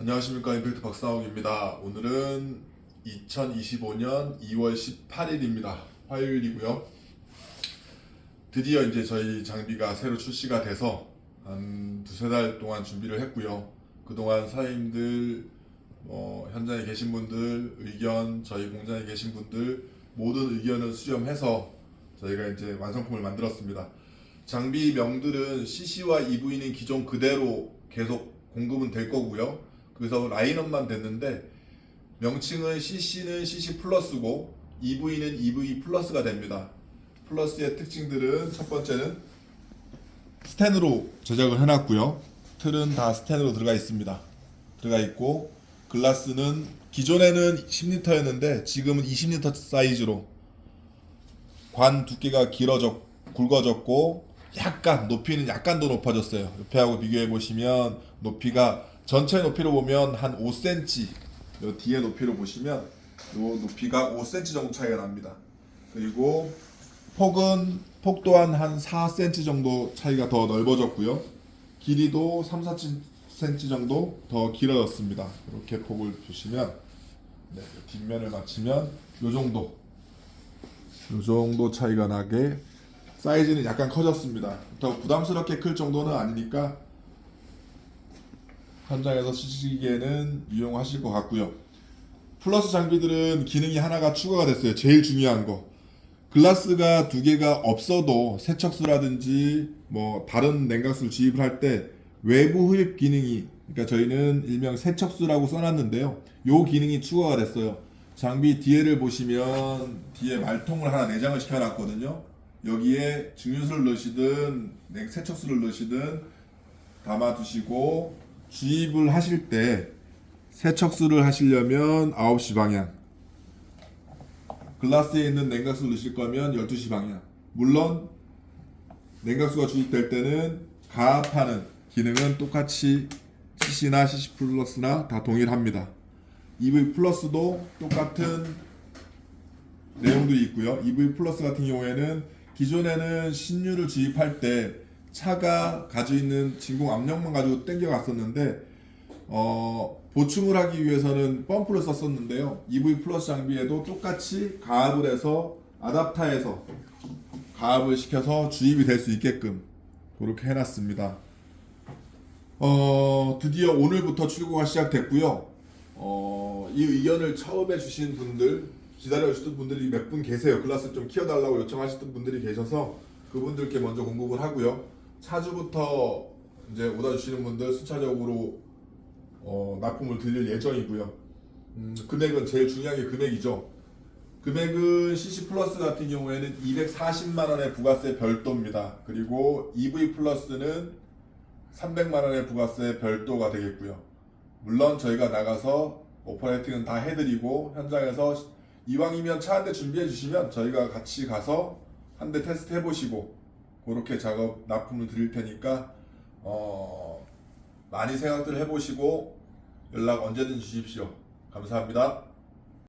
안녕하십니까 임팩트 박상욱입니다. 오늘은 2025년 2월 18일입니다. 화요일이고요. 드디어 이제 저희 장비가 새로 출시가 돼서 한 두세 달 동안 준비를 했고요. 그동안 사장님들, 뭐 현장에 계신 분들 의견, 저희 공장에 계신 분들 모든 의견을 수렴해서 저희가 이제 완성품을 만들었습니다. 장비명들은 CC와 EV는 기존 그대로 계속 공급은 될 거고요. 그래서 라인업만 됐는데 명칭은 CC는 CC 플러스고 EV는 EV 플러스가 됩니다. 플러스의 특징들은 첫 번째는 스텐으로 제작을 해놨고요. 틀은 다 스텐으로 들어가 있습니다. 들어가 있고 글라스는 기존에는 10리터였는데 지금은 20리터 사이즈로 관 두께가 길어졌 굵어졌고 약간 높이는 약간 더 높아졌어요. 옆에하고 비교해 보시면 높이가 전체 높이로 보면 한 5cm 요 뒤에 높이로 보시면 요 높이가 5cm 정도 차이가 납니다. 그리고 폭은 폭 또한 한 4cm 정도 차이가 더 넓어졌고요. 길이도 3, 4cm 정도 더 길어졌습니다. 이렇게 폭을 보시면 네, 뒷면을 맞추면 요 정도 요 정도 차이가 나게 사이즈는 약간 커졌습니다. 더 부담스럽게 클 정도는 아니니까 현장에서 쓰시기에는 유용하실 것 같고요. 플러스 장비들은 기능이 하나가 추가가 됐어요. 제일 중요한 거. 글라스가 두 개가 없어도 세척수라든지 뭐 다른 냉각수를 주입을 할 때 외부 흡입 기능이 그러니까 저희는 일명 세척수라고 써놨는데요. 요 기능이 추가가 됐어요. 장비 뒤에를 보시면 뒤에 말통을 하나 내장을 시켜놨거든요. 여기에 증류수를 넣으시든 냉- 세척수를 넣으시든 담아두시고 주입을 하실 때 세척수를 하시려면 9시 방향 글라스에 있는 냉각수를 넣으실 거면 12시 방향 물론 냉각수가 주입될 때는 가압하는 기능은 똑같이 CC나 CC 플러스나 다 동일합니다 EV 플러스도 똑같은 내용도 있고요. EV 플러스 같은 경우에는 기존에는 신유를 주입할 때 차가 가지고 있는 진공 압력만 가지고 땡겨 갔었는데 어, 보충을 하기 위해서는 펌프를 썼었는데요. EV 플러스 장비에도 똑같이 가압을 해서 아답타에서 가압을 시켜서 주입이 될 수 있게끔 그렇게 해놨습니다. 어, 드디어 오늘부터 출고가 시작됐고요. 어, 이 의견을 처음에 주신 분들, 기다려주시던 분들이 몇 분 계세요. 글라스 좀 키워달라고 요청하셨던 분들이 계셔서 그분들께 먼저 공급을 하고요. 차주부터 이제 오다 주시는 분들 순차적으로 어, 납품을 드릴 예정이고요. 음, 금액은 제일 중요한 게 금액이죠. 금액은 CC 플러스 같은 경우에는 240만 원의 부가세 별도입니다. 그리고 EV 플러스는 300만 원의 부가세 별도가 되겠고요. 물론 저희가 나가서 오퍼레이팅은 다 해드리고 현장에서 이왕이면 차 한 대 준비해 주시면 저희가 같이 가서 한 대 테스트 해보시고 그렇게 작업 납품을 드릴 테니까 어, 많이 생각들 해보시고 연락 언제든 주십시오. 감사합니다.